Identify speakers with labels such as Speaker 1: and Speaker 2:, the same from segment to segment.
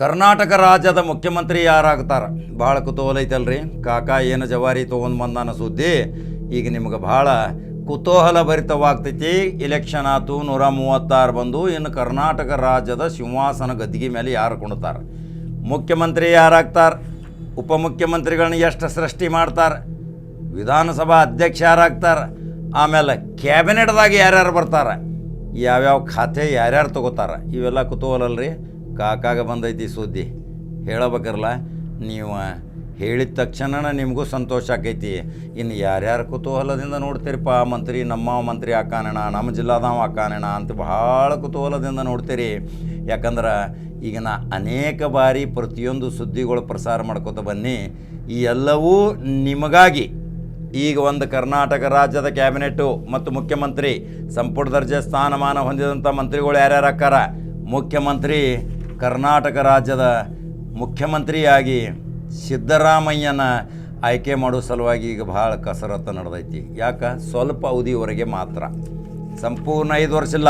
Speaker 1: ಕರ್ನಾಟಕ ರಾಜ್ಯದ ಮುಖ್ಯಮಂತ್ರಿ ಯಾರಾಗ್ತಾರ? ಭಾಳ ಕುತೂಹಲ ಐತಲ್ರಿ. ಕಾಕ ಏನು ಜವಾರಿ ತೊಗೊಂಡು ಬಂದಾನ ಸುದ್ದಿ? ಈಗ ನಿಮ್ಗೆ ಭಾಳ ಕುತೂಹಲ ಭರಿತವಾಗ್ತೈತಿ. ಇಲೆಕ್ಷನ್ ಆತು, ನೂರ ಮೂವತ್ತಾರು ಬಂದು, ಇನ್ನು ಕರ್ನಾಟಕ ರಾಜ್ಯದ ಸಿಂಹಾಸನ ಗದ್ದಿಗೆ ಮೇಲೆ ಯಾರು ಕುಣ್ತಾರೆ? ಮುಖ್ಯಮಂತ್ರಿ ಯಾರಾಗ್ತಾರೆ? ಉಪಮುಖ್ಯಮಂತ್ರಿಗಳನ್ನ ಎಷ್ಟು ಸೃಷ್ಟಿ ಮಾಡ್ತಾರೆ? ವಿಧಾನಸಭಾ ಅಧ್ಯಕ್ಷ ಯಾರಾಗ್ತಾರೆ? ಆಮೇಲೆ ಕ್ಯಾಬಿನೆಟ್ದಾಗ ಯಾರ್ಯಾರು ಬರ್ತಾರೆ? ಯಾವ್ಯಾವ ಖಾತೆ ಯಾರ್ಯಾರು ತಗೋತಾರೆ? ಇವೆಲ್ಲ ಕುತೂಹಲಲ್ರಿ ಕಾಕಾಗ ಬಂದೈತಿ ಸುದ್ದಿ. ಹೇಳಬೇಕರಲ್ಲ ನೀವು ಹೇಳಿದ ತಕ್ಷಣ ನಿಮಗೂ ಸಂತೋಷ ಆಕೈತಿ. ಇನ್ನು ಯಾರ್ಯಾರು ಕುತೂಹಲದಿಂದ ನೋಡ್ತೀರಿಪ್ಪ ಮಂತ್ರಿ ನಮ್ಮ ಮಂತ್ರಿ ಆಕಾನಣ ನಮ್ಮ ಜಿಲ್ಲಾದವ ಆಕಾನಣ ಅಂತ ಭಾಳ ಕುತೂಹಲದಿಂದ ನೋಡ್ತೀರಿ. ಯಾಕಂದ್ರೆ ಈಗ ನಾ ಅನೇಕ ಬಾರಿ ಪ್ರತಿಯೊಂದು ಸುದ್ದಿಗಳು ಪ್ರಸಾರ ಮಾಡ್ಕೋತ ಬನ್ನಿ. ಈ ಎಲ್ಲವೂ ನಿಮಗಾಗಿ. ಈಗ ಒಂದು ಕರ್ನಾಟಕ ರಾಜ್ಯದ ಕ್ಯಾಬಿನೆಟ್ಟು ಮತ್ತು ಮುಖ್ಯಮಂತ್ರಿ ಸಂಪುಟ ದರ್ಜೆ ಸ್ಥಾನಮಾನ ಹೊಂದಿದಂಥ ಮಂತ್ರಿಗಳು ಯಾರ್ಯಾರು ಹಾಕಾರ ಮುಖ್ಯಮಂತ್ರಿ ಕರ್ನಾಟಕ ರಾಜ್ಯದ ಮುಖ್ಯಮಂತ್ರಿಯಾಗಿ ಸಿದ್ದರಾಮಯ್ಯನ ಆಯ್ಕೆ ಮಾಡೋ ಸಲುವಾಗಿ ಈಗ ಭಾಳ ಕಸರತ್ತು ನಡೆದೈತಿ. ಯಾಕೆ? ಸ್ವಲ್ಪ ಅವಧಿವರೆಗೆ ಮಾತ್ರ. ಸಂಪೂರ್ಣ ಐದು ವರ್ಷ ಇಲ್ಲ.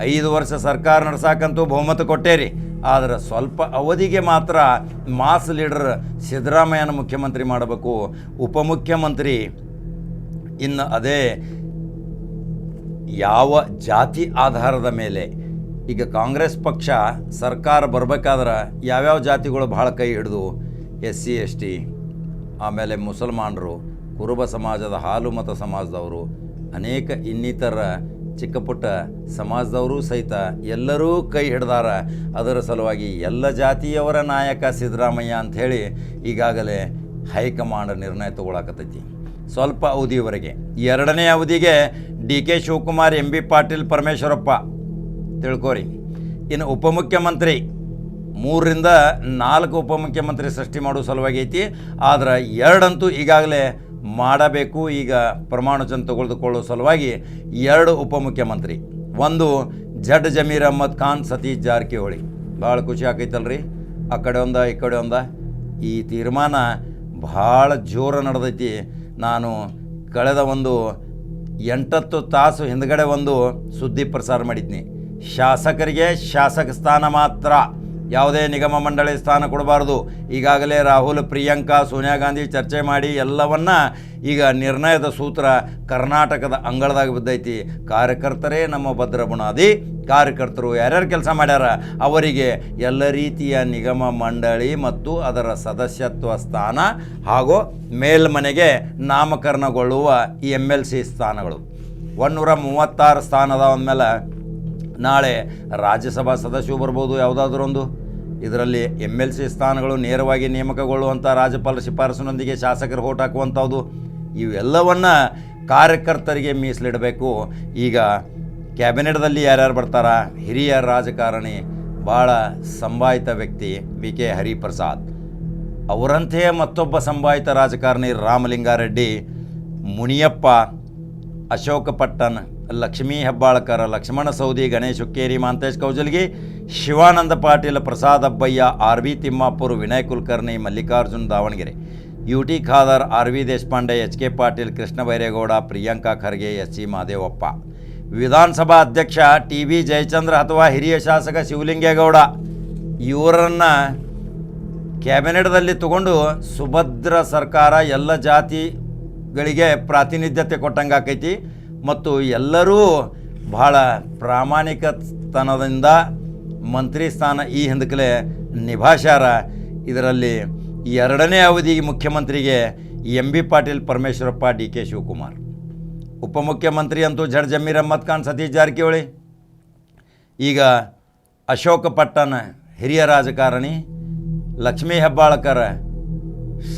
Speaker 1: ಐದು ವರ್ಷ ಸರ್ಕಾರ ನಡ್ಸಾಕಂತೂ ಬಹುಮತ ಕೊಟ್ಟೇರಿ. ಆದರೆ ಸ್ವಲ್ಪ ಅವಧಿಗೆ ಮಾತ್ರ ಮಾಸ್ ಲೀಡರ್ ಸಿದ್ದರಾಮಯ್ಯನ ಮುಖ್ಯಮಂತ್ರಿ ಮಾಡಬೇಕು. ಉಪಮುಖ್ಯಮಂತ್ರಿ ಇನ್ನು ಅದೇ ಯಾವ ಜಾತಿ ಆಧಾರದ ಮೇಲೆ ಈಗ ಕಾಂಗ್ರೆಸ್ ಪಕ್ಷ ಸರ್ಕಾರ ಬರಬೇಕಾದ್ರೆ ಯಾವ್ಯಾವ ಜಾತಿಗಳು ಭಾಳ ಕೈ ಹಿಡಿದು ಎಸ್ ಸಿ, ಎಸ್ ಟಿ, ಆಮೇಲೆ ಮುಸಲ್ಮಾನರು, ಕುರುಬ ಸಮಾಜದ ಹಾಲು ಮತ ಸಮಾಜದವರು, ಅನೇಕ ಇನ್ನಿತರ ಚಿಕ್ಕ ಪುಟ್ಟ ಸಮಾಜದವರು ಸಹಿತ ಎಲ್ಲರೂ ಕೈ ಹಿಡ್ದಾರ. ಅದರ ಸಲುವಾಗಿ ಎಲ್ಲ ಜಾತಿಯವರ ನಾಯಕ ಸಿದ್ದರಾಮಯ್ಯ ಅಂಥೇಳಿ ಈಗಾಗಲೇ ಹೈಕಮಾಂಡ್ ನಿರ್ಣಯ ತಗೊಳಕತ್ತೈತಿ. ಸ್ವಲ್ಪ ಅವಧಿಯವರೆಗೆ ಎರಡನೇ ಅವಧಿಗೆ D K Shivakumar, M B Patil, Parameshwarappa ತಿಳ್ಕೊರಿ. ಇನ್ನು ಉಪಮುಖ್ಯಮಂತ್ರಿ, ಮೂರರಿಂದ ನಾಲ್ಕು ಉಪಮುಖ್ಯಮಂತ್ರಿ ಸೃಷ್ಟಿ ಮಾಡೋ ಸಲುವಾಗಿ ಐತಿ ಆದ್ರೆ ಎರಡಂತೂ ಈಗಾಗಲೇ ಮಾಡಬೇಕು, ಈಗ ಪ್ರಮಾಣ ವಚನ ತೆಗೆದುಕೊಳ್ಳೋ ಸಲುವಾಗಿ ಎರಡು ಉಪಮುಖ್ಯಮಂತ್ರಿ. ಒಂದು ಜಡ್ ಜಮೀರ್ ಅಹ್ಮದ್ ಖಾನ್, ಸತೀಶ್ ಜಾರಕಿಹೊಳಿ. ಭಾಳ ಖುಷಿ ಆಕೈತಲ್ರಿ. ಆ ಕಡೆ ಒಂದ, ಈ ಕಡೆ ಒಂದ. ಈ ತೀರ್ಮಾನ ಭಾಳ ಜೋರ ನಡೆದೈತಿ. ನಾನು ಕಳೆದ ಒಂದು ಎಂಟತ್ತು ತಾಸು ಹಿಂದ್ಗಡೆ ಒಂದು ಸುದ್ದಿ ಪ್ರಸಾರ ಮಾಡಿದ್ನಿ. ಶಾಸಕರಿಗೆ ಶಾಸಕ ಸ್ಥಾನ ಮಾತ್ರ. ಯಾವುದೇ ನಿಗಮ ಮಂಡಳಿ ಸ್ಥಾನ ಕೊಡಬಾರ್ದು. ಈಗಾಗಲೇ ರಾಹುಲ್, ಪ್ರಿಯಾಂಕಾ, ಸೋನಿಯಾ ಗಾಂಧಿ ಚರ್ಚೆ ಮಾಡಿ ಎಲ್ಲವನ್ನ ಈಗ ನಿರ್ಣಯದ ಸೂತ್ರ ಕರ್ನಾಟಕದ ಅಂಗಳದಾಗ ಬಿದ್ದೈತಿ. ಕಾರ್ಯಕರ್ತರೇ ನಮ್ಮ ಭದ್ರ ಬುನಾದಿ. ಕಾರ್ಯಕರ್ತರು ಯಾರ್ಯಾರು ಕೆಲಸ ಮಾಡ್ಯಾರ? ಅವರಿಗೆ ಎಲ್ಲ ರೀತಿಯ ನಿಗಮ ಮಂಡಳಿ ಮತ್ತು ಅದರ ಸದಸ್ಯತ್ವ ಸ್ಥಾನ ಹಾಗೂ ಮೇಲ್ಮನೆಗೆ ನಾಮಕರಣಗೊಳ್ಳುವ ಈ ಎಂ ಎಲ್ ಸಿ ಸ್ಥಾನಗಳು. ಒಂದೂರ ಮೂವತ್ತಾರು ಸ್ಥಾನದ ಅಂದಮೇಲೆ ನಾಳೆ ರಾಜ್ಯಸಭಾ ಸದಸ್ಯರು ಬರ್ಬೋದು ಯಾವುದಾದ್ರೊಂದು. ಇದರಲ್ಲಿ ಎಂ ಎಲ್ ಸಿ ಸ್ಥಾನಗಳು ನೇರವಾಗಿ ನೇಮಕಗೊಳ್ಳುವಂಥ ರಾಜ್ಯಪಾಲ ಶಿಫಾರಸಿನೊಂದಿಗೆ ಶಾಸಕರು ಓಟ್ ಹಾಕುವಂಥದ್ದು. ಇವೆಲ್ಲವನ್ನು ಕಾರ್ಯಕರ್ತರಿಗೆ ಮೀಸಲಿಡಬೇಕು. ಈಗ ಕ್ಯಾಬಿನೆಟ್ದಲ್ಲಿ ಯಾರ್ಯಾರು ಬರ್ತಾರ? ಹಿರಿಯ ರಾಜಕಾರಣಿ ಭಾಳ ಸಂಭಾಯಿತ ವ್ಯಕ್ತಿ ವಿ ಕೆ ಹರಿಪ್ರಸಾದ್. ಅವರಂತೆಯೇ ಮತ್ತೊಬ್ಬ ಸಂಭಾಯಿತ ರಾಜಕಾರಣಿ Ramalingareddy, Muniyappa Ashoka Pattan Lakshmi Hebbalkar, Lakshmana Savadi, Ganesh Hukkeri, Mantesh Kaujalgi, Shivananda Patil, Prasad Abbayya, R V Timmapur, Vinay Kulkarni, Mallikarjun Davanagere. U T Khader, R V Deshpande, H K Patil, Krishna Byregowda, Priyanka Kharge, S C Mahadevappa. ವಿಧಾನಸಭಾ ಅಧ್ಯಕ್ಷ T V Jayachandra ಅಥವಾ ಹಿರಿಯ ಶಾಸಕ ಶಿವಲಿಂಗೇಗೌಡ. ಇವರನ್ನು ಕ್ಯಾಬಿನೆಟ್ದಲ್ಲಿ ತಗೊಂಡು ಸುಭದ್ರ ಸರ್ಕಾರ ಎಲ್ಲ ಜಾತಿಗಳಿಗೆ ಪ್ರಾತಿನಿಧ್ಯತೆ ಕೊಟ್ಟಂಗೆ ಆಕೈತಿ ಮತ್ತು ಎಲ್ಲರೂ ಬಹಳ ಪ್ರಾಮಾಣಿಕತನದಿಂದ ಮಂತ್ರಿ ಸ್ಥಾನ ಈ ಹಿಂದಕಲೆ ನಿಭಾಷಾರ ಇದರಲ್ಲಿ ಎರಡನೇ ಅವಧಿಗೆ ಮುಖ್ಯಮಂತ್ರಿಗೆ M B Patil Parameshwarappa D K Shivakumar. ಉಪಮುಖ್ಯಮಂತ್ರಿ ಅಂತೂ ಜಡ್ ಜಮೀರ್ ಅಹ್ಮದ್ ಖಾನ್ ಸತೀಶ್ ಜಾರಕಿಹೊಳಿ. ಈಗ ಅಶೋಕ ಪಟ್ಟಣ ಹಿರಿಯ ರಾಜಕಾರಣಿ ಲಕ್ಷ್ಮೀ ಹೆಬ್ಬಾಳ್ಕರ್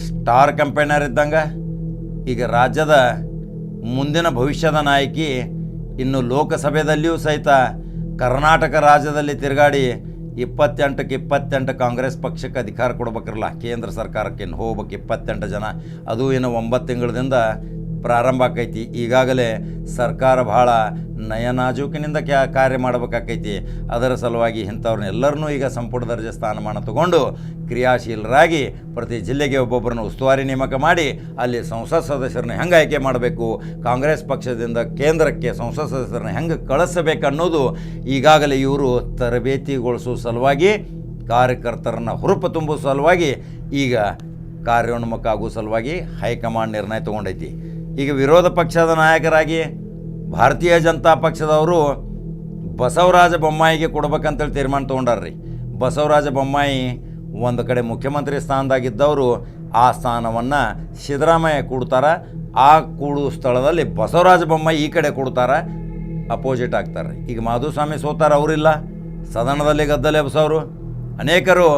Speaker 1: ಸ್ಟಾರ್ ಕಂಪೇನರ್ ಇದ್ದಂಗೆ. ಈಗ ರಾಜ್ಯದ ಮುಂದಿನ ಭವಿಷ್ಯದ ನಾಯಕಿ ಇನ್ನು ಲೋಕಸಭೆಯಲ್ಲಿಯೂ ಸಹಿತ ಕರ್ನಾಟಕ ರಾಜ್ಯದಲ್ಲಿ ತಿರುಗಾಡಿ ಇಪ್ಪತ್ತೆಂಟಕ್ಕೆ ಇಪ್ಪತ್ತೆಂಟು ಕಾಂಗ್ರೆಸ್ ಪಕ್ಷಕ್ಕೆ ಅಧಿಕಾರ ಕೊಡ್ಬೇಕಿರಲ್ಲ. ಕೇಂದ್ರ ಸರ್ಕಾರಕ್ಕೆ ಇನ್ನು ಹೋಗ್ಬೇಕು ಇಪ್ಪತ್ತೆಂಟು ಜನ? ಅದು ಇನ್ನು ಒಂಬತ್ತು ತಿಂಗಳದಿಂದ ಪ್ರಾರಂಭ ಆಕೈತಿ. ಈಗಾಗಲೇ ಸರ್ಕಾರ ಭಾಳ ನಯನಾಜೂಕಿನಿಂದ ಕ್ಯಾ ಕಾರ್ಯ ಮಾಡಬೇಕಾಕೈತಿ. ಅದರ ಸಲುವಾಗಿ ಇಂಥವ್ರನ್ನ ಎಲ್ಲರನ್ನೂ ಈಗ ಸಂಪುಟ ದರ್ಜೆ ಸ್ಥಾನಮಾನ ತಗೊಂಡು ಕ್ರಿಯಾಶೀಲರಾಗಿ ಪ್ರತಿ ಜಿಲ್ಲೆಗೆ ಒಬ್ಬೊಬ್ಬರನ್ನು ಉಸ್ತುವಾರಿ ನೇಮಕ ಮಾಡಿ ಅಲ್ಲಿ ಸಂಸತ್ ಸದಸ್ಯರನ್ನ ಹೆಂಗೆ ಆಯ್ಕೆ ಮಾಡಬೇಕು, ಕಾಂಗ್ರೆಸ್ ಪಕ್ಷದಿಂದ ಕೇಂದ್ರಕ್ಕೆ ಸಂಸತ್ ಸದಸ್ಯರನ್ನ ಹೆಂಗೆ ಕಳಿಸಬೇಕು ಅನ್ನೋದು ಈಗಾಗಲೇ ಇವರು ತರಬೇತಿಗೊಳಿಸುವ ಸಲುವಾಗಿ, ಕಾರ್ಯಕರ್ತರನ್ನು ಹುರುಪು ತುಂಬುವ ಸಲುವಾಗಿ ಈಗ ಕಾರ್ಯೋನ್ಮುಖ ಆಗುವ ಸಲುವಾಗಿ ಹೈಕಮಾಂಡ್ ನಿರ್ಣಯ ತೊಗೊಂಡೈತಿ. ಈಗ ವಿರೋಧ ಪಕ್ಷದ ನಾಯಕರಾಗಿ ಭಾರತೀಯ ಜನತಾ ಪಕ್ಷದವರು ಬಸವರಾಜ ಬೊಮ್ಮಾಯಿಗೆ ಕೊಡ್ಬೇಕಂತೇಳಿ ತೀರ್ಮಾನ ತೊಗೊಂಡಾರ್ರಿ. ಬಸವರಾಜ ಬೊಮ್ಮಾಯಿ ಒಂದು ಕಡೆ ಮುಖ್ಯಮಂತ್ರಿ ಸ್ಥಾನದಾಗಿದ್ದವರು ಆ ಸ್ಥಾನವನ್ನು ಸಿದ್ದರಾಮಯ್ಯ ಕೊಡ್ತಾರೆ. ಆ ಕೂಡು ಸ್ಥಳದಲ್ಲಿ ಬಸವರಾಜ ಬೊಮ್ಮಾಯಿ ಈ ಕಡೆ ಕೊಡ್ತಾರೆ. ಅಪೋಸಿಟ್ ಆಗ್ತಾರೆ ಈಗ ಮಾಧುಸ್ವಾಮಿ ಸೋತಾರ, ಅವರಿಲ್ಲ. ಸದನದಲ್ಲಿ ಗದ್ದಲೆ ಬಸವರು ಅನೇಕರು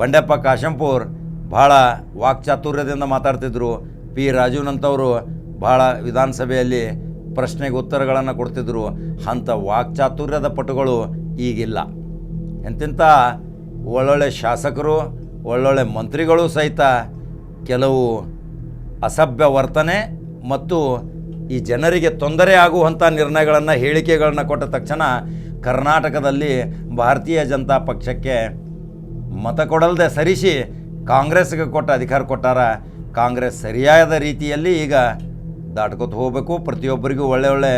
Speaker 1: ಬಂಡೆಪ್ಪ ಕಾಶಂಪುರ್ ಭಾಳ ವಾಕ್ಚಾತುರ್ಯದಿಂದ ಮಾತಾಡ್ತಿದ್ರು. ಪಿ ರಾಜೀವ್ನಂತವರು ಭಾಳ ವಿಧಾನಸಭೆಯಲ್ಲಿ ಪ್ರಶ್ನೆಗೆ ಉತ್ತರಗಳನ್ನು ಕೊಡ್ತಿದ್ರು. ಅಂಥ ವಾಕ್ಚಾತುರ್ಯದ ಪಟುಗಳು ಈಗಿಲ್ಲ. ಎಂತೆಂಥ ಒಳ್ಳೊಳ್ಳೆ ಶಾಸಕರು, ಒಳ್ಳೊಳ್ಳೆ ಮಂತ್ರಿಗಳು ಸಹಿತ ಕೆಲವು ಅಸಭ್ಯ ವರ್ತನೆ ಮತ್ತು ಈ ಜನರಿಗೆ ತೊಂದರೆ ಆಗುವಂಥ ನಿರ್ಣಯಗಳನ್ನು, ಹೇಳಿಕೆಗಳನ್ನು ಕೊಟ್ಟ ತಕ್ಷಣ ಕರ್ನಾಟಕದಲ್ಲಿ ಭಾರತೀಯ ಜನತಾ ಪಕ್ಷಕ್ಕೆ ಮತ ಕೊಡಲ್ದೆ ಸರಿಸಿ ಕಾಂಗ್ರೆಸ್ಗೆ ಕೊಟ್ಟ ಅಧಿಕಾರ ಕೊಟ್ಟಾರ. ಕಾಂಗ್ರೆಸ್ ಸರಿಯಾದ ರೀತಿಯಲ್ಲಿ ಈಗ ದಾಟ್ಕೊತ ಹೋಗಬೇಕು. ಪ್ರತಿಯೊಬ್ಬರಿಗೂ ಒಳ್ಳೆ ಒಳ್ಳೆ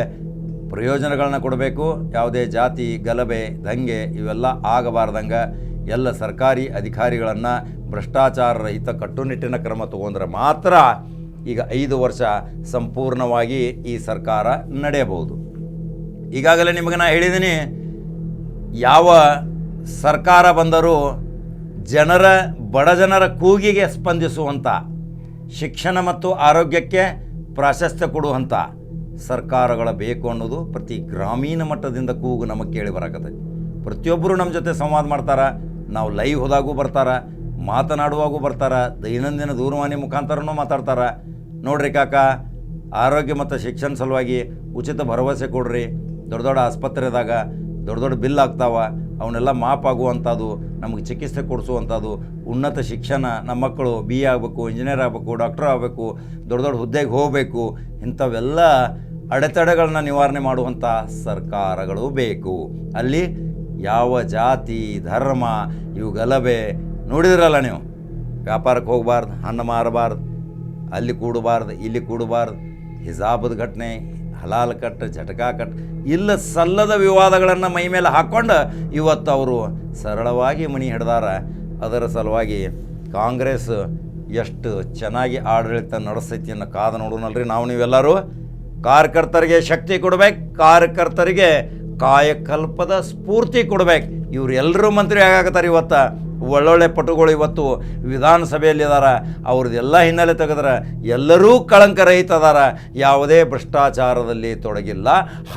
Speaker 1: ಪ್ರಯೋಜನಗಳನ್ನ ಕೊಡಬೇಕು. ಯಾವುದೇ ಜಾತಿ, ಗಲಭೆ, ದಂಗೆ ಇವೆಲ್ಲ ಆಗಬಾರ್ದಂಗೆ ಎಲ್ಲ ಸರ್ಕಾರಿ ಅಧಿಕಾರಿಗಳನ್ನು ಭ್ರಷ್ಟಾಚಾರ ರಹಿತ ಕಟ್ಟುನಿಟ್ಟಿನ ಕ್ರಮ ತಗೊಂಡ್ರೆ ಮಾತ್ರ ಈಗ ಐದು ವರ್ಷ ಸಂಪೂರ್ಣವಾಗಿ ಈ ಸರ್ಕಾರ ನಡೆಯಬಹುದು. ಈಗಾಗಲೇ ನಿಮಗೆ ನಾ ಹೇಳಿದ್ದೀನಿ ಯಾವ ಸರ್ಕಾರ ಬಂದರೂ ಜನರ ಬಡ ಜನರ ಕೂಗಿಗೆ ಸ್ಪಂದಿಸುವಂಥ ಶಿಕ್ಷಣ ಮತ್ತು ಆರೋಗ್ಯಕ್ಕೆ ಪ್ರಾಶಸ್ತ್ಯ ಕೊಡುವಂಥ ಸರ್ಕಾರಗಳ ಬೇಕು ಅನ್ನೋದು ಪ್ರತಿ ಗ್ರಾಮೀಣ ಮಟ್ಟದಿಂದ ಕೂಗು ನಮಗೆ ಕೇಳಿ ಬರಕತ್ತೆ ಪ್ರತಿಯೊಬ್ಬರು ನಮ್ಮ ಜೊತೆ ಸಂವಾದ ಮಾಡ್ತಾರೆ, ನಾವು ಲೈವ್ ಹೋದಾಗೂ ಬರ್ತಾರೆ, ಮಾತನಾಡುವಾಗೂ ಬರ್ತಾರೆ, ದೈನಂದಿನ ದೂರವಾಣಿ ಮುಖಾಂತರನೂ ಮಾತಾಡ್ತಾರೆ. ನೋಡ್ರಿ ಕಾಕ, ಆರೋಗ್ಯ ಮತ್ತು ಶಿಕ್ಷಣ ಸಲುವಾಗಿ ಉಚಿತ ಭರವಸೆ ಕೊಡ್ರಿ. ದೊಡ್ಡ ದೊಡ್ಡ ಆಸ್ಪತ್ರೆದಾಗ ದೊಡ್ಡ ದೊಡ್ಡ ಬಿಲ್ ಆಗ್ತಾವ. ಅವನ್ನೆಲ್ಲ ಮಾಪ್ ಆಗುವಂಥದ್ದು ನಮಗೆ ಚಿಕಿತ್ಸೆ ಕೊಡಿಸುವಂಥದ್ದು, ಉನ್ನತ ಶಿಕ್ಷಣ, ನಮ್ಮ ಮಕ್ಕಳು ಬಿ ಎ ಆಗಬೇಕು ಇಂಜಿನಿಯರ್ ಆಗಬೇಕು ಡಾಕ್ಟರ್ ಆಗಬೇಕು, ದೊಡ್ಡ ದೊಡ್ಡ ಹುದ್ದೆಗೆ ಹೋಗಬೇಕು, ಇಂಥವೆಲ್ಲ ಅಡೆತಡೆಗಳನ್ನ ನಿವಾರಣೆ ಮಾಡುವಂಥ ಸರ್ಕಾರಗಳು ಬೇಕು. ಅಲ್ಲಿ ಯಾವ ಜಾತಿ, ಧರ್ಮ ಇವು ಗಲಭೆ ನೋಡಿದಿರಲ್ಲ ನೀವು? ವ್ಯಾಪಾರಕ್ಕೆ ಹೋಗಬಾರ್ದು, ಹಣ್ಣು ಮಾರಬಾರ್ದು, ಅಲ್ಲಿ ಕೂಡಬಾರ್ದು, ಇಲ್ಲಿ ಕೂಡಬಾರ್ದು, ಹಿಜಾಬದ ಘಟನೆ ಹಲಾಲ್ ಕಟ್ ಜಟಕಾ ಕಟ್, ಇಲ್ಲ ಸಲ್ಲದ ವಿವಾದಗಳನ್ನು ಮೈ ಮೇಲೆ ಹಾಕ್ಕೊಂಡು ಇವತ್ತು ಅವರು ಸರಳವಾಗಿ ಮಣಿ ಹಿಡ್ದಾರ. ಅದರ ಸಲುವಾಗಿ ಕಾಂಗ್ರೆಸ್ ಎಷ್ಟು ಚೆನ್ನಾಗಿ ಆಡಳಿತ ನಡೆಸೈತಿ ಅನ್ನೋ ಕಾದು ನೋಡೋಣಲ್ರಿ ನಾವು ನೀವೆಲ್ಲರೂ. ಕಾರ್ಯಕರ್ತರಿಗೆ ಶಕ್ತಿ ಕೊಡ್ಬೇಕು ಕಾರ್ಯಕರ್ತರಿಗೆ ಕಾಯಕಲ್ಪದ ಸ್ಫೂರ್ತಿ ಕೊಡ್ಬೇಕು. ಇವ್ರು ಎಲ್ಲರೂ ಮಂತ್ರಿ ಆಗಾಕತ್ತಾರೆ ಇವತ್ತು. ಒಳ್ಳೊಳ್ಳೆ ಪಟುಗಳು ಇವತ್ತು ವಿಧಾನಸಭೆಯಲ್ಲಿ ಅವ್ರದ್ದು ಅವ್ರದ್ದೆಲ್ಲ ಹಿನ್ನೆಲೆ ತೆಗೆದ್ರೆ ಎಲ್ಲರೂ ಕಳಂಕರಹಿತ ಅದಾರ ಯಾವುದೇ ಭ್ರಷ್ಟಾಚಾರದಲ್ಲಿ ತೊಡಗಿಲ್ಲ.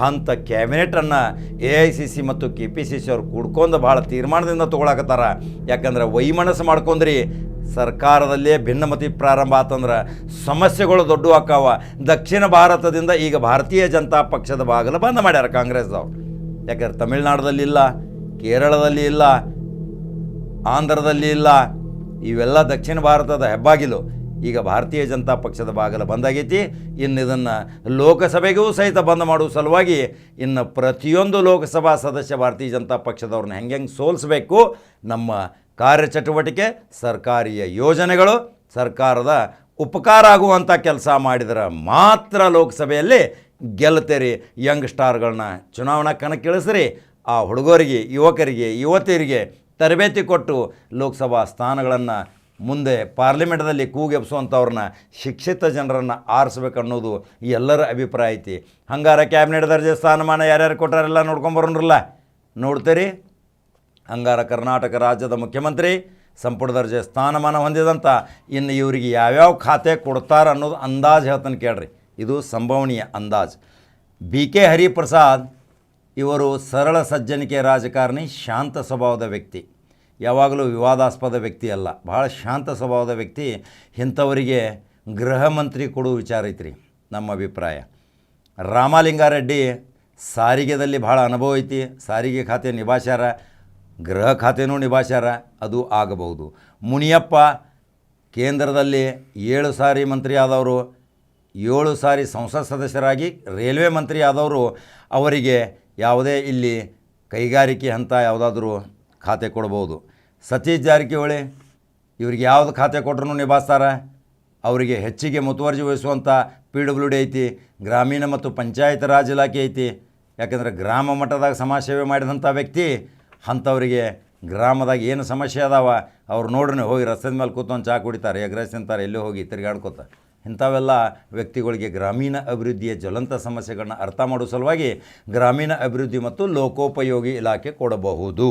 Speaker 1: ಅಂಥ ಕ್ಯಾಬಿನೆಟನ್ನು ಎ ಐ ಸಿ ಸಿ ಮತ್ತು ಕೆ ಪಿ ಸಿ ಸಿ ಅವ್ರು ಕೂಡ್ಕೊಂಡು ಭಾಳ ತೀರ್ಮಾನದಿಂದ ತೊಗೊಳಕತ್ತಾರ. ಯಾಕಂದ್ರೆ ವೈಮನಸ್ಸು ಮಾಡ್ಕೊಂಡ್ರಿ, ಸರ್ಕಾರದಲ್ಲೇ ಭಿನ್ನಮತಿ ಪ್ರಾರಂಭ ಆತಂದ್ರೆ ಸಮಸ್ಯೆಗಳು ದೊಡ್ಡ ಆಕಾವ ದಕ್ಷಿಣ ಭಾರತದಿಂದ ಈಗ ಭಾರತೀಯ ಜನತಾ ಪಕ್ಷದ ಬಾಗಿಲು ಬಂದ್ ಮಾಡ್ಯಾರ ಕಾಂಗ್ರೆಸ್ದವ್ರು. ಯಾಕಂದ್ರೆ ತಮಿಳ್ನಾಡದಲ್ಲಿ ಇಲ್ಲ, ಕೇರಳದಲ್ಲಿ ಇಲ್ಲ ಆಂಧ್ರದಲ್ಲಿ ಇಲ್ಲ. ಇವೆಲ್ಲ ದಕ್ಷಿಣ ಭಾರತದ ಹೆಬ್ಬಾಗಿಲು. ಈಗ ಭಾರತೀಯ ಜನತಾ ಪಕ್ಷದ ಬಾಗಿಲು ಬಂದಾಗೈತಿ. ಇನ್ನು ಇದನ್ನು ಲೋಕಸಭೆಗೂ ಸಹಿತ ಬಂದ್ ಮಾಡುವ ಸಲುವಾಗಿ ಇನ್ನು ಪ್ರತಿಯೊಂದು ಲೋಕಸಭಾ ಸದಸ್ಯ ಭಾರತೀಯ ಜನತಾ ಪಕ್ಷದವ್ರನ್ನ ಹೆಂಗೆ ಹೆಂಗೆ ಸೋಲಿಸಬೇಕು? ನಮ್ಮ ಕಾರ್ಯಚಟುವಟಿಕೆ, ಸರ್ಕಾರಿಯ ಯೋಜನೆಗಳು, ಸರ್ಕಾರದ ಉಪಕಾರ ಆಗುವಂಥ ಕೆಲಸ ಮಾಡಿದರೆ ಮಾತ್ರ ಲೋಕಸಭೆಯಲ್ಲಿ ಗೆಲ್ತೆರಿ ಯಂಗ್ ಸ್ಟಾರ್ಗಳನ್ನ ಚುನಾವಣಾ ಕಣಕ್ಕಿಳಿಸ್ರಿ. ಆ ಹುಡುಗರಿಗೆ, ಯುವಕರಿಗೆ, ಯುವತಿಯರಿಗೆ ತರಬೇತಿ ಕೊಟ್ಟು ಲೋಕಸಭಾ ಸ್ಥಾನಗಳನ್ನು ಮುಂದೆ ಪಾರ್ಲಿಮೆಂಟ್ದಲ್ಲಿ ಕೂಗೆಬ್ಸುವಂಥವ್ರನ್ನ ಶಿಕ್ಷಿತ ಜನರನ್ನು ಆರಿಸ್ಬೇಕನ್ನೋದು ಎಲ್ಲರ ಅಭಿಪ್ರಾಯ ಐತಿ. ಹಂಗಾರ ಕ್ಯಾಬಿನೆಟ್ ದರ್ಜೆ ಸ್ಥಾನಮಾನ ಯಾರ್ಯಾರು ಕೊಟ್ಟಾರೆಲ್ಲ ನೋಡ್ಕೊಂಬರೋನ್ರಲ್ಲ ನೋಡ್ತೀರಿ? ಹಂಗಾರ ಕರ್ನಾಟಕ ರಾಜ್ಯದ ಮುಖ್ಯಮಂತ್ರಿ ಸಂಪುಟ ದರ್ಜೆ ಸ್ಥಾನಮಾನ ಹೊಂದಿದಂಥ ಇನ್ನು ಇವರಿಗೆ ಯಾವ್ಯಾವ ಖಾತೆ ಕೊಡ್ತಾರೆ ಅನ್ನೋದು ಅಂದಾಜು ಹೇಳ್ತಾನೆ ಕೇಳ್ರಿ. ಇದು ಸಂಭವನೀಯ ಅಂದಾಜು. ಬಿ ಕೆ ಹರಿಪ್ರಸಾದ್ ಇವರು ಸರಳ ಸಜ್ಜನಿಕೆ ರಾಜಕಾರಣಿ, ಶಾಂತ ಸ್ವಭಾವದ ವ್ಯಕ್ತಿ. ಯಾವಾಗಲೂ ವಿವಾದಾಸ್ಪದ ವ್ಯಕ್ತಿ ಅಲ್ಲ. ಭಾಳ ಶಾಂತ ಸ್ವಭಾವದ ವ್ಯಕ್ತಿ. ಇಂಥವರಿಗೆ ಗೃಹ ಮಂತ್ರಿ ಕೊಡುವ ವಿಚಾರ ಐತ್ರಿ, ನಮ್ಮ ಅಭಿಪ್ರಾಯ. ರಾಮಲಿಂಗಾರೆಡ್ಡಿ ಸಾರಿಗೆದಲ್ಲಿ ಭಾಳ ಅನುಭವ ಐತಿ. ಸಾರಿಗೆ ಖಾತೆ ನಿಭಾಷಾರ ಗೃಹ ಖಾತೆನೂ ನಿಭಾಷಾರ ಅದು ಆಗಬಹುದು. ಮುನಿಯಪ್ಪ ಕೇಂದ್ರದಲ್ಲಿ ಏಳು ಸಾರಿ ಮಂತ್ರಿ ಆದವರು, ಏಳು ಸಾರಿ ಸಂಸತ್ ಸದಸ್ಯರಾಗಿ ರೈಲ್ವೆ ಮಂತ್ರಿ ಆದವರು, ಅವರಿಗೆ ಯಾವುದೇ ಇಲ್ಲಿ ಕೈಗಾರಿಕೆ ಹಂತ ಯಾವುದಾದ್ರೂ ಖಾತೆ ಕೊಡ್ಬೋದು. ಸತೀಶ್ ಜಾರಕಿಹೊಳಿ, ಇವ್ರಿಗೆ ಯಾವ್ದು ಖಾತೆ ಕೊಟ್ಟರು ನಿಭಾಯಿಸ್ತಾರೆ? ಅವರಿಗೆ ಹೆಚ್ಚಿಗೆ ಮುತುವರ್ಜಿ ವಹಿಸುವಂಥ ಪಿ ಡಬ್ಲ್ಯೂ ಡಿ ಐತಿ, ಗ್ರಾಮೀಣ ಮತ್ತು ಪಂಚಾಯತ್ ರಾಜ್ ಇಲಾಖೆ ಐತಿ. ಯಾಕಂದರೆ ಗ್ರಾಮ ಮಟ್ಟದಾಗ ಸಮಾಜ ಸೇವೆ ಮಾಡಿದಂಥ ವ್ಯಕ್ತಿ, ಅಂಥವ್ರಿಗೆ ಗ್ರಾಮದಾಗ ಏನು ಸಮಸ್ಯೆ ಅದಾವ, ಅವ್ರು ನೋಡ್ರಿ ಹೋಗಿ ರಸ್ತೆದ ಮೇಲೆ ಕೂತ್ಕೊಂಡು ಚಹಾ ಕುಡಿತಾರೆ ಎಗ್ರೆಸ್ ತಿಂತಾರೆ, ಎಲ್ಲಿ ಹೋಗಿ ತಿರುಗಾಡ್ಕೋತ. ಇಂಥವೆಲ್ಲ ವ್ಯಕ್ತಿಗಳಿಗೆ ಗ್ರಾಮೀಣ ಅಭಿವೃದ್ಧಿಯ ಜ್ವಲಂತ ಸಮಸ್ಯೆಗಳನ್ನ ಅರ್ಥ ಮಾಡೋ ಸಲುವಾಗಿ ಗ್ರಾಮೀಣ ಅಭಿವೃದ್ಧಿ ಮತ್ತು ಲೋಕೋಪಯೋಗಿ ಇಲಾಖೆ ಕೊಡಬಹುದು.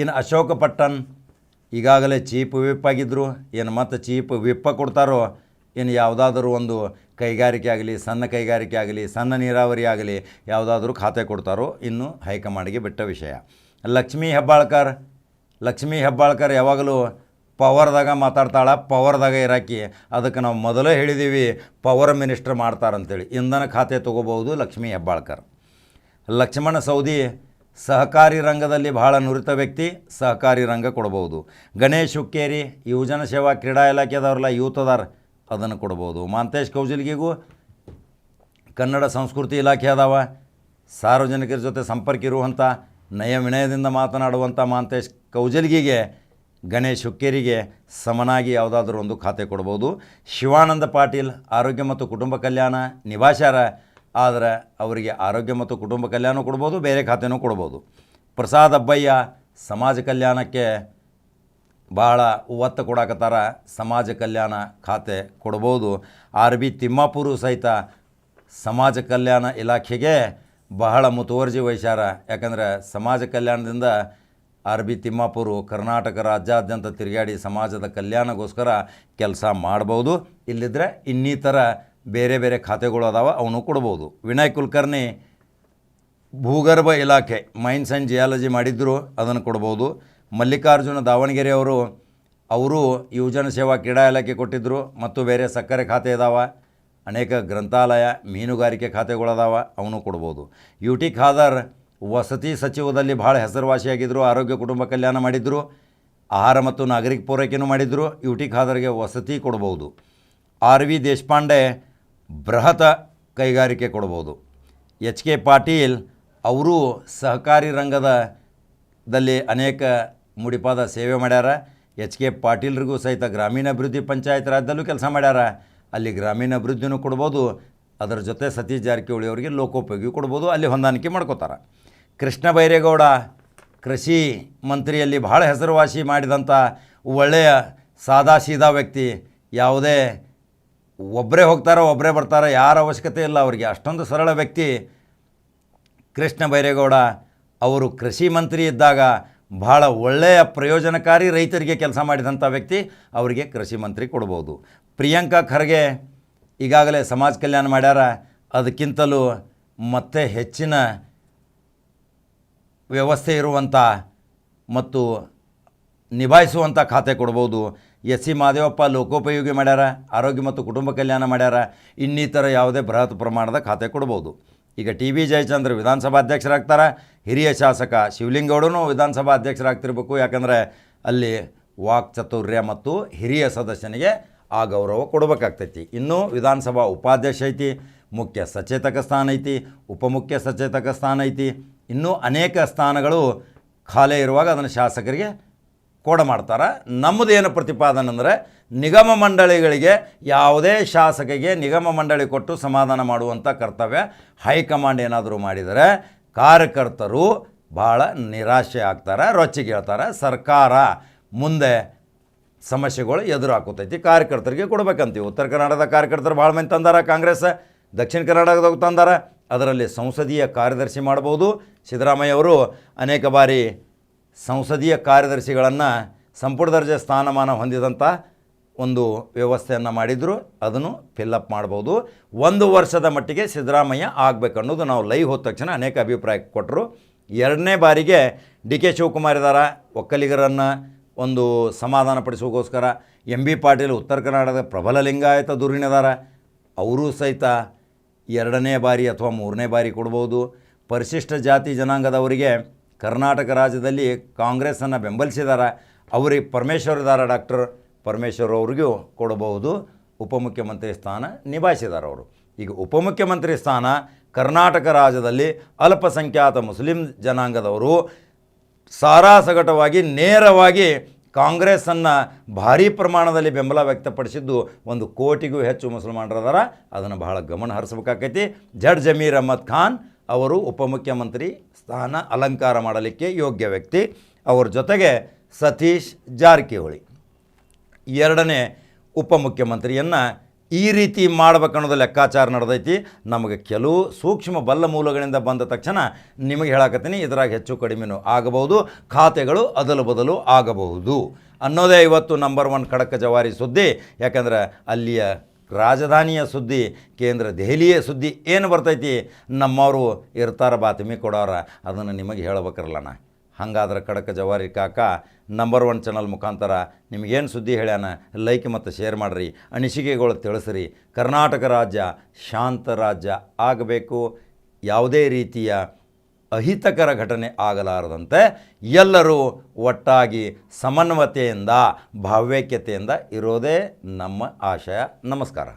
Speaker 1: ಇನ್ನು ಅಶೋಕ ಪಟ್ಟಣ್ ಈಗಾಗಲೇ ಚೀಪ್ ವಿಪ್ ಆಗಿದ್ದರು ಏನು ಮತ್ತು ಚೀಪ್ ವಿಪ್ಪ ಕೊಡ್ತಾರೋ, ಇನ್ನು ಯಾವುದಾದ್ರೂ ಒಂದು ಕೈಗಾರಿಕೆ ಆಗಲಿ, ಸಣ್ಣ ಕೈಗಾರಿಕೆ ಆಗಲಿ, ಸಣ್ಣ ನೀರಾವರಿ ಆಗಲಿ ಯಾವುದಾದ್ರೂ ಖಾತೆ ಕೊಡ್ತಾರೋ, ಇನ್ನು ಹೈಕಮಾಂಡ್ಗೆ ಬಿಟ್ಟ ವಿಷಯ. ಲಕ್ಷ್ಮೀ ಹೆಬ್ಬಾಳ್ಕರ್ ಲಕ್ಷ್ಮೀ ಹೆಬ್ಬಾಳ್ಕರ್ ಯಾವಾಗಲೂ ಪವರ್ದಾಗ ಮಾತಾಡ್ತಾಳೆ, ಪವರ್ದಾಗ ಇರಾಕಿ. ಅದಕ್ಕೆ ನಾವು ಮೊದಲೇ ಹೇಳಿದ್ದೀವಿ ಪವರ್ ಮಿನಿಸ್ಟರ್ ಮಾಡ್ತಾರಂತೇಳಿ. ಇಂಧನ ಖಾತೆ ತೊಗೋಬೋದು ಲಕ್ಷ್ಮೀ ಹೆಬ್ಬಾಳ್ಕರ್. ಲಕ್ಷ್ಮಣ ಸೌದಿ ಸಹಕಾರಿ ರಂಗದಲ್ಲಿ ಬಹಳ ನುರಿತ ವ್ಯಕ್ತಿ, ಸಹಕಾರಿ ರಂಗ ಕೊಡಬಹುದು ಗಣೇಶ್ ಹುಕ್ಕೇರಿ ಯುವಜನ ಸೇವಾ ಕ್ರೀಡಾ ಇಲಾಖೆದವ್ರಲ್ಲ ಯೂತ್ ಅದಾರ ಅದನ್ನು ಕೊಡ್ಬೋದು. ಮಾಂತೇಶ್ ಕೌಜಲ್ಗಿಗೂ ಕನ್ನಡ ಸಂಸ್ಕೃತಿ ಇಲಾಖೆ ಅದಾವ. ಸಾರ್ವಜನಿಕರ ಜೊತೆ ಸಂಪರ್ಕ ಇರುವಂಥ ನಯ ವಿನಯದಿಂದ ಮಾತನಾಡುವಂಥ ಮಾಂತೇಶ್ ಕೌಜಲ್ಗಿಗೆ, ಗಣೇಶ್ ಹುಕ್ಕೇರಿಗೆ ಸಮನಾಗಿ ಯಾವುದಾದ್ರೂ ಒಂದು ಖಾತೆ ಕೊಡ್ಬೋದು. ಶಿವಾನಂದ ಪಾಟೀಲ್, ಆರೋಗ್ಯ ಮತ್ತು ಕುಟುಂಬ ಕಲ್ಯಾಣ ನಿವಾಸ್ಯಾರ ಆದರೆ ಅವರಿಗೆ ಆರೋಗ್ಯ ಮತ್ತು ಕುಟುಂಬ ಕಲ್ಯಾಣ ಕೊಡ್ಬೋದು, ಬೇರೆ ಖಾತೆನೂ ಕೊಡ್ಬೋದು. ಪ್ರಸಾದ್ ಅಬ್ಬಯ್ಯ ಸಮಾಜ ಕಲ್ಯಾಣಕ್ಕೆ ಭಾಳ ಒತ್ತು ಕೊಡಾಕತ್ತಾರ, ಸಮಾಜ ಕಲ್ಯಾಣ ಖಾತೆ ಕೊಡ್ಬೋದು. ಆರ್ ಬಿ ತಿಮ್ಮಾಪುರು ಸಹಿತ ಸಮಾಜ ಕಲ್ಯಾಣ ಇಲಾಖೆಗೆ ಬಹಳ ಮುತುವರ್ಜಿ ವಹಿಸ್ಯಾರ. ಯಾಕಂದರೆ ಸಮಾಜ ಕಲ್ಯಾಣದಿಂದ ಆರ್ ಬಿ ತಿಮ್ಮಾಪುರು ಕರ್ನಾಟಕ ರಾಜ್ಯಾದ್ಯಂತ ತಿರುಗಾಡಿ ಸಮಾಜದ ಕಲ್ಯಾಣಗೋಸ್ಕರ ಕೆಲಸ ಮಾಡ್ಬೋದು. ಇಲ್ಲಿದ್ದರೆ ಇನ್ನಿತರ ಬೇರೆ ಬೇರೆ ಖಾತೆಗಳು ಅದಾವ, ಅವನು ಕೊಡ್ಬೋದು. ವಿನಯ್ ಕುಲಕರ್ಣಿ ಭೂಗರ್ಭ ಇಲಾಖೆ, ಮೈನ್ಸ್ ಆ್ಯಂಡ್ ಜಿಯಾಲಜಿ ಮಾಡಿದ್ದರು ಅದನ್ನು ಕೊಡ್ಬೋದು. ಮಲ್ಲಿಕಾರ್ಜುನ ದಾವಣಗೆರೆ ಅವರು ಅವರು ಯುವಜನ ಸೇವಾ ಕ್ರೀಡಾ ಇಲಾಖೆ ಕೊಟ್ಟಿದ್ದರು ಮತ್ತು ಬೇರೆ ಸಕ್ಕರೆ ಖಾತೆ ಇದಾವೆ, ಅನೇಕ ಗ್ರಂಥಾಲಯ, ಮೀನುಗಾರಿಕೆ ಖಾತೆಗಳದಾವ ಅವನು ಕೊಡ್ಬೋದು. ಯು ಟಿ ಖಾದರ್ ವಸತಿ ಸಚಿವದಲ್ಲಿ ಭಾಳ ಹೆಸರುವಾಸಿಯಾಗಿದ್ದರು ಆರೋಗ್ಯ ಕುಟುಂಬ ಕಲ್ಯಾಣ ಮಾಡಿದ್ದರು ಆಹಾರ ಮತ್ತು ನಾಗರಿಕ ಪೂರೈಕೆಯೂ ಮಾಡಿದ್ದರು ಯು ಟಿ ಖಾದರ್ಗೆ ವಸತಿ ಕೊಡ್ಬೋದು. ಆರ್ ವಿ ದೇಶಪಾಂಡೆ ಬೃಹತ ಕೈಗಾರಿಕೆ ಕೊಡ್ಬೋದು. ಎಚ್ ಕೆ ಪಾಟೀಲ್ ಅವರು ಸಹಕಾರಿ ರಂಗದ ದಲ್ಲಿ ಅನೇಕ ಮುಡಿಪಾದ ಸೇವೆ ಮಾಡ್ಯಾರ. ಎಚ್ ಕೆ ಪಾಟೀಲ್ರಿಗೂ ಸಹಿತ ಗ್ರಾಮೀಣಾಭಿವೃದ್ಧಿ ಪಂಚಾಯತ್ ರಾಜ್ಯದಲ್ಲೂ ಕೆಲಸ ಮಾಡ್ಯಾರ. ಅಲ್ಲಿ ಗ್ರಾಮೀಣಾಭಿವೃದ್ಧಿನೂ ಕೊಡ್ಬೋದು. ಅದರ ಜೊತೆ ಸತೀಶ್ ಜಾರಕಿಹೊಳಿ ಅವರಿಗೆ ಲೋಕೋಪಯೋಗಿ ಕೊಡ್ಬೋದು. ಅಲ್ಲಿ ಹೊಂದಾಣಿಕೆ ಮಾಡ್ಕೋತಾರೆ. ಕೃಷ್ಣ ಬೈರೇಗೌಡ ಕೃಷಿ ಮಂತ್ರಿಯಲ್ಲಿ ಭಾಳ ಹೆಸರುವಾಸಿ ಮಾಡಿದಂಥ ಒಳ್ಳೆಯ ಸಾದಾ ಸೀದಾ ವ್ಯಕ್ತಿ. ಯಾವುದೇ ಒಬ್ಬರೇ ಹೋಗ್ತಾರೋ ಒಬ್ಬರೇ ಬರ್ತಾರೋ, ಯಾರ ಅವಶ್ಯಕತೆ ಇಲ್ಲ ಅವರಿಗೆ. ಅಷ್ಟೊಂದು ಸರಳ ವ್ಯಕ್ತಿ ಕೃಷ್ಣ ಬೈರೇಗೌಡ. ಅವರು ಕೃಷಿ ಮಂತ್ರಿ ಇದ್ದಾಗ ಬಹಳ ಒಳ್ಳೆಯ ಪ್ರಯೋಜನಕಾರಿ ರೈತರಿಗೆ ಕೆಲಸ ಮಾಡಿದಂಥ ವ್ಯಕ್ತಿ ಅವರಿಗೆ ಕೃಷಿ ಮಂತ್ರಿ ಕೊಡ್ಬೋದು. ಪ್ರಿಯಾಂಕಾ ಖರ್ಗೆ ಈಗಾಗಲೇ ಸಮಾಜ ಕಲ್ಯಾಣ ಮಾಡ್ಯಾರ. ಅದಕ್ಕಿಂತಲೂ ಮತ್ತೆ ಹೆಚ್ಚಿನ ವ್ಯವಸ್ಥೆ ಇರುವಂಥ ಮತ್ತು ನಿಭಾಯಿಸುವಂಥ ಖಾತೆ ಕೊಡ್ಬೋದು. ಎಸ್ ಸಿ ಮಾದೇವಪ್ಪ ಲೋಕೋಪಯೋಗಿ ಮಾಡ್ಯಾರ, ಆರೋಗ್ಯ ಮತ್ತು ಕುಟುಂಬ ಕಲ್ಯಾಣ ಮಾಡ್ಯಾರ, ಇನ್ನಿತರ ಯಾವುದೇ ಬೃಹತ್ ಪ್ರಮಾಣದ ಖಾತೆ ಕೊಡ್ಬೋದು. ಈಗ ಟಿ ವಿ ಜಯಚಂದ್ರ ವಿಧಾನಸಭಾ ಅಧ್ಯಕ್ಷರಾಗ್ತಾರೆ, ಹಿರಿಯ ಶಾಸಕ ಶಿವಲಿಂಗೌಡನು ವಿಧಾನಸಭಾ ಅಧ್ಯಕ್ಷರಾಗ್ತಿರ್ಬೇಕು, ಯಾಕಂದರೆ ಅಲ್ಲಿ ವಾಕ್ ಚತುರ್ಯ ಮತ್ತು ಹಿರಿಯ ಸದಸ್ಯನಿಗೆ ಆ ಗೌರವ ಕೊಡಬೇಕಾಗ್ತೈತಿ. ಇನ್ನು ವಿಧಾನಸಭಾ ಉಪಾಧ್ಯಕ್ಷ ಐತಿ, ಮುಖ್ಯ ಸಚೇತಕ ಸ್ಥಾನ ಐತಿ, ಉಪಮುಖ್ಯ ಸಚೇತಕ ಸ್ಥಾನ ಐತಿ, ಇನ್ನೂ ಅನೇಕ ಸ್ಥಾನಗಳು ಖಾಲಿ ಇರುವಾಗ ಅದನ್ನು ಶಾಸಕರಿಗೆ ಕೊಡ ಮಾಡ್ತಾರೆ. ನಮ್ಮದು ಏನು ಪ್ರತಿಪಾದನೆ ಅಂದರೆ ನಿಗಮ ಮಂಡಳಿಗಳಿಗೆ ಯಾವುದೇ ಶಾಸಕಿಗೆ ನಿಗಮ ಮಂಡಳಿ ಕೊಟ್ಟು ಸಮಾಧಾನ ಮಾಡುವಂಥ ಕರ್ತವ್ಯ. ಹೈಕಮಾಂಡ್ ಏನಾದರೂ ಮಾಡಿದರೆ ಕಾರ್ಯಕರ್ತರು ಭಾಳ ನಿರಾಶೆ ಆಗ್ತಾರೆ, ರೊಚ್ಚಿಗೆ ಹೇಳ್ತಾರೆ, ಸರ್ಕಾರ ಮುಂದೆ ಸಮಸ್ಯೆಗಳು ಎದುರು ಹಾಕೋತೈತಿ ಕಾರ್ಯಕರ್ತರಿಗೆ ಕೊಡ್ಬೇಕಂತೀವಿ. ಉತ್ತರ ಕರ್ನಾಟಕದ ಕಾರ್ಯಕರ್ತರು ಭಾಳ ಮಂದಿ ತಂದಾರ, ಕಾಂಗ್ರೆಸ್, ದಕ್ಷಿಣ ಕರ್ನಾಟಕದಾಗ ತಂದಾರ. ಅದರಲ್ಲಿ ಸಂಸದೀಯ ಕಾರ್ಯದರ್ಶಿ ಮಾಡ್ಬೋದು. ಸಿದ್ದರಾಮಯ್ಯ ಅವರು ಅನೇಕ ಬಾರಿ ಸಂಸದೀಯ ಕಾರ್ಯದರ್ಶಿಗಳನ್ನು ಸಂಪುಟ ದರ್ಜೆ ಸ್ಥಾನಮಾನ ಹೊಂದಿದಂಥ ಒಂದು ವ್ಯವಸ್ಥೆಯನ್ನು ಮಾಡಿದ್ರು. ಅದನ್ನು ಫಿಲ್ಲಪ್ ಮಾಡ್ಬೋದು. ಒಂದು ವರ್ಷದ ಮಟ್ಟಿಗೆ ಸಿದ್ದರಾಮಯ್ಯ ಆಗಬೇಕನ್ನೋದು ನಾವು ಲೈವ್ ಹೋದ ತಕ್ಷಣ ಅನೇಕ ಅಭಿಪ್ರಾಯ ಕೊಟ್ಟರು ಎರಡನೇ ಬಾರಿಗೆ ಡಿ ಕೆ ಶಿವಕುಮಾರ್ ಇದ್ದಾರ ಒಕ್ಕಲಿಗರನ್ನು ಒಂದು ಸಮಾಧಾನ ಪಡಿಸೋಗೋಸ್ಕರ ಎಂ ಬಿ ಪಾಟೀಲ್ ಉತ್ತರ ಕರ್ನಾಟಕದ ಪ್ರಬಲ ಲಿಂಗಾಯತ ದೂರಿನಿದಾರ ಅವರೂ ಸಹಿತ ಎರಡನೇ ಬಾರಿ ಅಥವಾ ಮೂರನೇ ಬಾರಿ ಕೊಡ್ಬೋದು. ಪರಿಶಿಷ್ಟ ಜಾತಿ ಜನಾಂಗದವರಿಗೆ ಕರ್ನಾಟಕ ರಾಜ್ಯದಲ್ಲಿ ಕಾಂಗ್ರೆಸ್ಸನ್ನು ಬೆಂಬಲಿಸಿದ್ದಾರೆ. ಅವರಿಗೆ ಪರಮೇಶ್ವರ್ ಇದ್ದಾರೆ ಡಾಕ್ಟರ್. ಪರಮೇಶ್ವರ್ ಅವ್ರಿಗೂ ಕೊಡಬಹುದು ಉಪಮುಖ್ಯಮಂತ್ರಿ ಸ್ಥಾನ ನಿಭಾಯಿಸಿದ್ದಾರೆ ಅವರು. ಈಗ ಉಪಮುಖ್ಯಮಂತ್ರಿ ಸ್ಥಾನ ಕರ್ನಾಟಕ ರಾಜ್ಯದಲ್ಲಿ ಅಲ್ಪಸಂಖ್ಯಾತ ಮುಸ್ಲಿಂ ಜನಾಂಗದವರು ಸಾರಾಸಗಟವಾಗಿ ನೇರವಾಗಿ ಕಾಂಗ್ರೆಸ್ಸನ್ನು ಭಾರೀ ಪ್ರಮಾಣದಲ್ಲಿ ಬೆಂಬಲ ವ್ಯಕ್ತಪಡಿಸಿದ್ದು ಒಂದು ಕೋಟಿಗೂ ಹೆಚ್ಚು ಮುಸಲ್ಮಾನರದಾರ ಅದನ್ನು ಬಹಳ ಗಮನ ಹರಿಸ್ಬೇಕಾಕೈತಿ ಜಡ್ ಜಮೀರ್ ಅಹ್ಮದ್ ಖಾನ್ ಅವರು ಉಪಮುಖ್ಯಮಂತ್ರಿ, ಸ್ಥಾನ ಅಲಂಕಾರ ಮಾಡಲಿಕ್ಕೆ ಯೋಗ್ಯ ವ್ಯಕ್ತಿ. ಅವ್ರ ಜೊತೆಗೆ ಸತೀಶ್ ಜಾರಕಿಹೊಳಿ. ಎರಡನೇ ಉಪಮುಖ್ಯಮಂತ್ರಿಯನ್ನು ಈ ರೀತಿ ಮಾಡ್ಬೇಕನ್ನೋದು ಲೆಕ್ಕಾಚಾರ ನಡೆದೈತಿ. ನಮಗೆ ಕೆಲವು ಸೂಕ್ಷ್ಮ ಬಲ್ಲ ಮೂಲಗಳಿಂದ ಬಂದ ತಕ್ಷಣ ನಿಮಗೆ ಹೇಳಕತ್ತೀನಿ, ಇದರಾಗ ಹೆಚ್ಚು ಕಡಿಮೆನೂ ಆಗಬಹುದು, ಖಾತೆಗಳು ಅದಲು ಬದಲು ಆಗಬಹುದು ಅನ್ನೋದೇ ಇವತ್ತು ನಂಬರ್ ಒನ್ ಖಡಕ ಜವಾರಿ ಸುದ್ದಿ. ಯಾಕಂದ್ರೆ ಅಲ್ಲಿಯ ರಾಜಧಾನಿಯ ಸುದ್ದಿ, ಕೇಂದ್ರ ದೆಹಲಿಯ ಸುದ್ದಿ, ಏನು ಬರ್ತೈತಿ? ನಮ್ಮವರು ಇರ್ತಾರ ಬಾತ್ಮಿ ಕೊಡೋರ. ಅದನ್ನು ನಿಮಗೆ ಹೇಳ್ಬೇಕಿರಲ್ಲಣ್ಣ. ಹಾಗಾದ್ರೆ ಖಡಕ ಜವಾರಿ ಕಾಕ ನಂಬರ್ ಒನ್ ಚಾನಲ್ ಮುಖಾಂತರ ನಿಮಗೇನು ಸುದ್ದಿ ಹೇಳ್ಯಾನ? ಲೈಕ್ ಮತ್ತು ಶೇರ್ ಮಾಡಿರಿ. ಅನಿಸಿಕೆಗಳು ತಿಳಿಸ್ರಿ. ಕರ್ನಾಟಕ ರಾಜ್ಯ ಶಾಂತ ರಾಜ್ಯ ಆಗಬೇಕು. ಯಾವುದೇ ರೀತಿಯ ಅಹಿತಕರ ಘಟನೆ ಆಗಲಾರದಂತೆ ಎಲ್ಲರೂ ಒಟ್ಟಾಗಿ ಸಮನ್ವತೆಯಿಂದ ಭಾವೈಕ್ಯತೆಯಿಂದ ಇರೋದೇ ನಮ್ಮ ಆಶಯ. ನಮಸ್ಕಾರ.